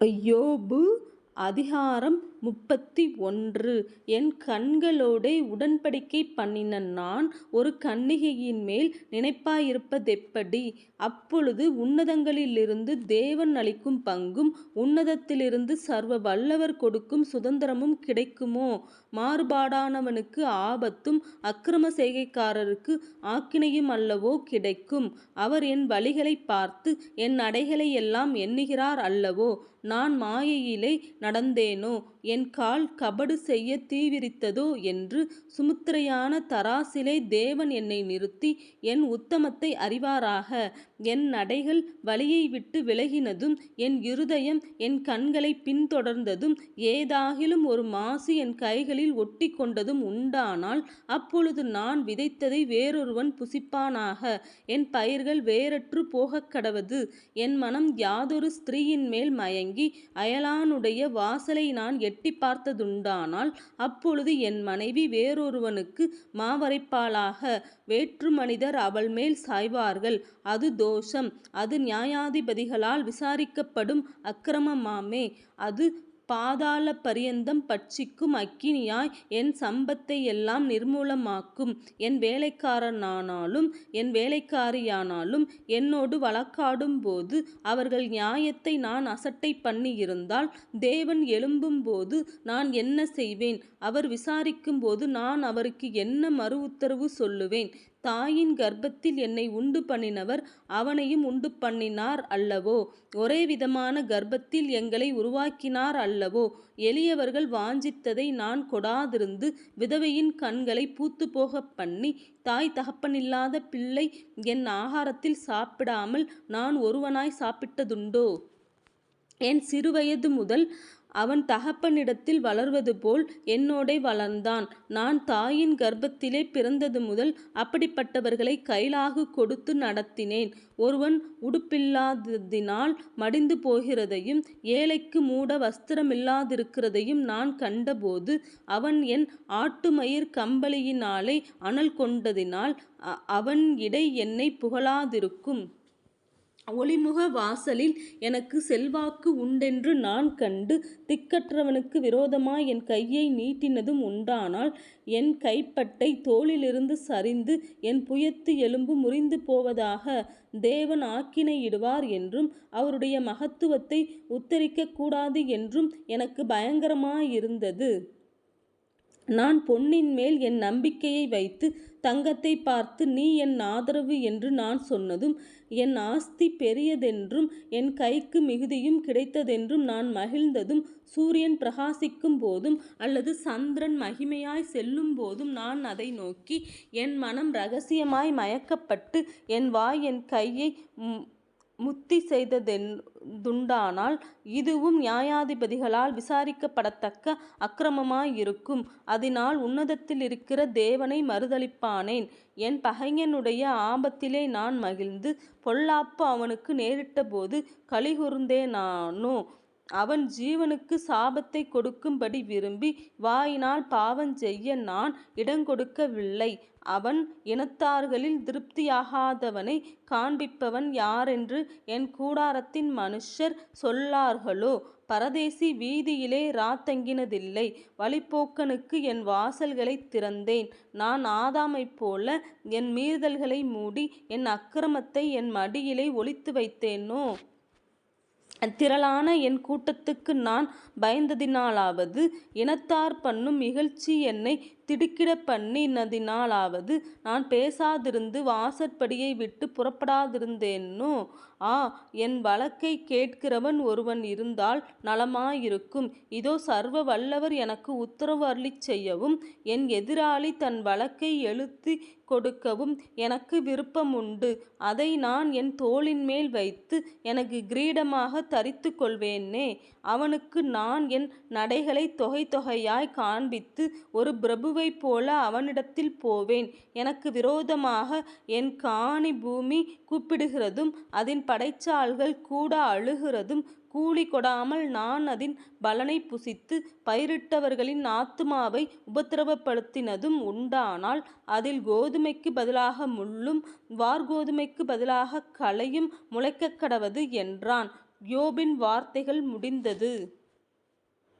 யோபு அதிகாரம் முப்பத்தி ஒன்று என் கண்களோடே உடன்படிக்கை பண்ணின நான் ஒரு கன்னிகையின் மேல் நினைப்பாயிருப்பதெப்படி? அப்பொழுது உன்னதங்களிலிருந்து தேவன் அளிக்கும் பங்கும் உன்னதத்திலிருந்து சர்வ வல்லவர் கொடுக்கும் சுதந்திரமும் கிடைக்குமோ? மாறுபாடானவனுக்கு ஆபத்தும் அக்கிரம செய்கைக்காரருக்கு ஆக்கினையுமல்லவோ கிடைக்கும்? அவர் என் வழிகளை பார்த்து என் அடைகளை எல்லாம் எண்ணுகிறார் அல்லவோ? நான் மாயையிலே நடந்தேனோ? என் கால் கபடு செய்ய தீவிரித்ததோ? என்று சுமுத்திரையான தராசிலே தேவன் என்னை நிறுத்தி என் உத்தமத்தை அறிவாராக. என் நடைகள் வழியை விட்டு விலகினதும் என் இருதயம் என் கண்களைப் பின்தொடர்ந்ததும் ஏதாகிலும் ஒரு மாசு என் கைகளில் ஒட்டி கொண்டதும் உண்டானால் அப்பொழுது நான் விதைத்ததை வேறொருவன் புசிப்பானாக என் பயிர்கள் வேறற்று போகக் கடவது என் மனம் யாதொரு ஸ்திரீயின்மேல் மயங்கி அயலானுடைய வாசலை நான் எட்டி பார்த்ததுண்டானால் அப்பொழுது என் மனைவி வேறொருவனுக்கு மாவரைப்பாளாக வேற்று மனிதர் அவள் மேல் சாய்வார்கள். அது தோஷம் அது நியாயாதிபதிகளால் விசாரிக்கப்படும் அக்கிரமமாமே. அது பாதாள பரியந்தம் பட்சிக்கும் அக்கினியாய் என் சம்பத்தையெல்லாம் நிர்மூலமாக்கும். என் வேலைக்காரனானாலும் என் வேலைக்காரியானாலும் என்னோடு வழக்காடும்போது அவர்கள் நியாயத்தை நான் அசட்டை பண்ணியிருந்தால் தேவன் எழும்பும் போது நான் என்ன செய்வேன்? அவர் விசாரிக்கும்போது நான் அவருக்கு என்ன மறு உத்தரவு சொல்லுவேன்? தாயின் கர்ப்பத்தில் என்னை உண்டு பண்ணினவர் அவனையும் உண்டு பண்ணினார் அல்லவோ? ஒரே விதமான கர்ப்பத்தில் எங்களை உருவாக்கினார் அல்லவோ? எளியவர்கள் வாஞ்சித்ததை நான் கொடாதிருந்து விதவையின் கண்களை பூத்து போக பண்ணி தாய் தகப்பனில்லாத பிள்ளை என் ஆகாரத்தில் சாப்பிடாமல் நான் ஒருவனாய் சாப்பிட்டதுண்டோ? என் சிறுவயது முதல் அவன் தகப்பனிடத்தில் வளர்வது போல் என்னோடே வளர்ந்தான். நான் தாயின் கர்ப்பத்திலே பிறந்தது முதல் அப்படிப்பட்டவர்களை கைலாகு கொடுத்து நடத்தினேன். ஒருவன் உடுப்பில்லாததினால் மடிந்து போகிறதையும் ஏழைக்கு மூட வஸ்திரமில்லாதிருக்கிறதையும் நான் கண்டபோது அவன் என் ஆட்டுமயிர் கம்பளியினாலே அனல் கொண்டதினால் அவன் இடை என்னை புகழாதிருக்கும். ஒளிமுக வாசலில் எனக்கு செல்வாக்கு உண்டென்று நான் கண்டு திக்கற்றவனுக்கு விரோதமாய் என் கையை நீட்டினதும் உண்டானால் என் கைப்பட்டை தோளிலிருந்து சரிந்து என் புயத்து எலும்பு முறிந்து போவதாக தேவன் ஆக்கினையிடுவார் என்றும் அவருடைய மகத்துவத்தை உத்தரிக்கக்கூடாது என்றும் எனக்கு பயங்கரமாயிருந்தது. நான் பொன்னின்மேல் என் நம்பிக்கையை வைத்து தங்கத்தை பார்த்து நீ என் ஆதரவு என்று நான் சொன்னதும் என் ஆஸ்தி பெரியதென்றும் என் கைக்கு மிகுதியும் கிடைத்ததென்றும் நான் மகிழ்ந்ததும் சூரியன் பிரகாசிக்கும் போதும் அல்லது சந்திரன் மகிமையாய் செல்லும் போதும் நான் அதை நோக்கி என் மனம் ரகசியமாய் மயக்கப்பட்டு என் வாய் என் கையை முத்தி செய்ததென் துண்டானால் இதுவும் நியாயாதிபதிகளால் விசாரிக்கப்படத்தக்க அக்கிரமமாயிருக்கும். உன்னதத்தில் உன்னதத்திலிருக்கிற தேவனை மறுதலிப்பானேன்? என் பகைஞனுடைய ஆபத்திலே நான் மகிழ்ந்து பொல்லாப்பு அவனுக்கு நேரிட்டபோது களிகூர்ந்தேனோ? அவன் ஜீவனுக்கு சாபத்தைக் கொடுக்கும்படி விரும்பி வாயினால் பாவஞ்செய்ய நான் இடங்கொடுக்கவில்லை. அவன் இனத்தார்களில் திருப்தியாகாதவனைக் காண்பிப்பவன் யாரென்று என் கூடாரத்தின் மனுஷர் சொல்லார்களோ? பரதேசி வீதியிலே ராத்தங்கினதில்லை வழிப்போக்கனுக்கு என் வாசல்களைத் திறந்தேன். நான் ஆதாமைப் போல என் மீறுதல்களை மூடி என் அக்கிரமத்தை என் மடியிலே ஒளித்துவைத்தேனோ? திரளான என் கூட்டத்துக்கு நான் பயந்ததினாலாவது இனத்தார் பண்ணும் இகழ்ச்சி என்னைத் திடுக்கிடப்பண்ணினதினாலாவது நான் பேசாதிருந்து வாசற்படியை விட்டு புறப்படாதிருந்தேனோ? ஆ. என் வழக்கை கேட்கிறவன் ஒருவன் இருந்தால் நலமாயிருக்கும். இதோ சர்வ வல்லவர் எனக்கு உத்தரவு அருளிச்செய்யவும் என் எதிராளி தன் வழக்கை எழுத்தி கொடுக்கவும் எனக்கு விருப்பம் உண்டு அதை நான் என் தோளின்மேல் வைத்து எனக்குக் கிரீடமாகத் தரித்துக்கொள்வேனே. அவனுக்கு நான் என் நடைகளை தொகை தொகையாய்க் காண்பித்து ஒரு பிரபு போல அவனிடத்தில் போவேன். எனக்கு விரோதமாக என் காணிபூமி கூப்பிடுகிறதும் அதன் படைச்சால்கள் கூட அழுகிறதும் கூலி கொடாமல் நான் அதன் பலனை புசித்து பயிரிட்டவர்களின் ஆத்துமாவை உபத்திரவப்படுத்தினதும் உண்டானால் அதில் கோதுமைக்கு பதிலாக முள்ளும் வார்கோதுமைக்கு பதிலாக களையும் முளைக்கக்கடவது என்றான். யோபின் வார்த்தைகள் முடிந்தது